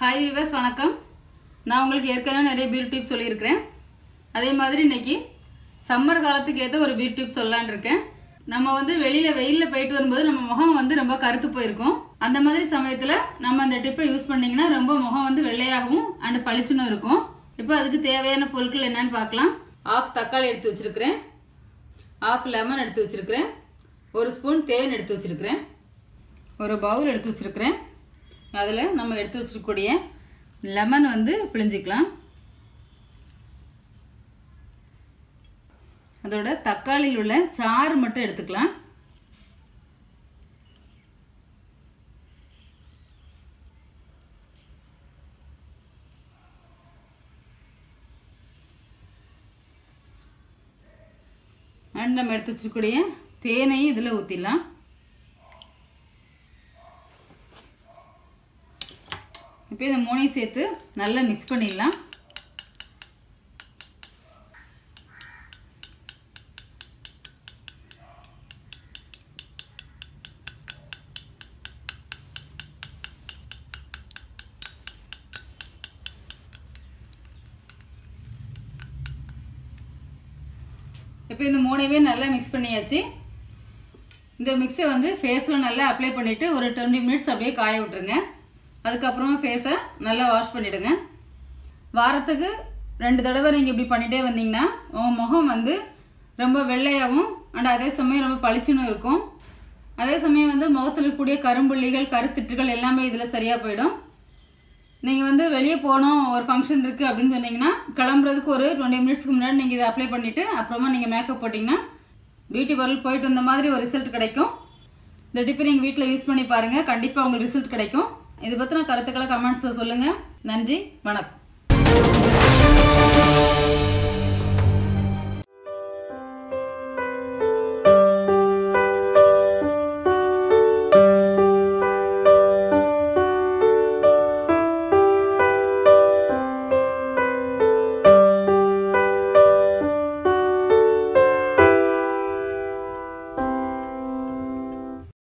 Hi விவஸ் வணக்கம். நான் உங்களுக்கு ஏற்கனவே நிறைய பியூட்டி டிப்ஸ் சொல்லியிருக்கிறேன். அதே மாதிரி இன்னைக்கு சம்மர் காலத்துக்கு ஏற்ற ஒரு பியூட்டி டிப்ஸ் சொல்லலான்னு இருக்கேன். நம்ம வந்து வெளியில் வெயிலில் போயிட்டு வரும்போது நம்ம முகம் வந்து ரொம்ப கருத்து போயிருக்கும். அந்த மாதிரி சமயத்தில் நம்ம அந்த டிப்பை யூஸ் பண்ணிங்கன்னா ரொம்ப முகம் வந்து வெள்ளையாகவும் அண்ட் பளிச்சுன்னு இருக்கும். இப்போ அதுக்கு தேவையான பொருட்கள் என்னன்னு பார்க்கலாம். ஆஃப் தக்காளி எடுத்து வச்சுருக்கிறேன். ஆஃப் லெமன் எடுத்து வச்சுருக்கிறேன். ஒரு ஸ்பூன் தேன் எடுத்து வச்சுருக்கிறேன். ஒரு பவுல் எடுத்து வச்சுருக்கிறேன். அதில் நம்ம எடுத்து வச்சிருக்கக்கூடிய லெமன் வந்து பிழிஞ்சிக்கலாம். அதோட தக்காளியில் உள்ள சாறு மட்டும் எடுத்துக்கலாம். அண்ட் நம்ம எடுத்து வச்சிருக்கக்கூடிய தேனையும் இதில் ஊற்றிடலாம் இப்போ இந்த மூணையும் சேர்த்து நல்லா மிக்ஸ் பண்ணிடலாம். இப்போ இந்த மூணையுமே நல்லா மிக்ஸ் பண்ணியாச்சு. இந்த மிக்ஸை வந்து ஃபேஸில் நல்லா அப்ளை பண்ணிவிட்டு ஒரு டுவெண்ட்டி மினிட்ஸ் அப்படியே காய விட்டுருங்க. அதுக்கப்புறமா ஃபேஸை நல்லா வாஷ் பண்ணிவிடுங்க வாரத்துக்கு ரெண்டு தடவை நீங்கள் இப்படி பண்ணிகிட்டே வந்தீங்கன்னா உங்கள் முகம் வந்து ரொம்ப வெள்ளையாகவும் அண்ட் அதே சமயம் ரொம்ப பளிச்சுன்னு இருக்கும். அதே சமயம் வந்து முகத்தில் இருக்கக்கூடிய கரும்புள்ளிகள் கருத்திட்டுகள் எல்லாமே இதில் சரியாக போயிடும். நீங்கள் வந்து வெளியே போகணும் ஒரு ஃபங்க்ஷன் இருக்குது அப்படின்னு சொன்னீங்கன்னா கிளம்புறதுக்கு ஒரு டுவெண்ட்டி மினிட்ஸ்க்கு முன்னாடி நீங்கள் இதை அப்ளை பண்ணிவிட்டு அப்புறமா நீங்கள் மேக்கப் போட்டிங்கன்னா பியூட்டி பார்லர் போயிட்டு வந்த மாதிரி ஒரு ரிசல்ட் கிடைக்கும். இந்த டிப்பை நீங்கள் வீட்டில் யூஸ் பண்ணி பாருங்கள் கண்டிப்பாக உங்களுக்கு ரிசல்ட் கிடைக்கும். இது பற்றின கருத்துக்களை கமெண்ட்ஸில் சொல்லுங்கள் நன்றி வணக்கம்.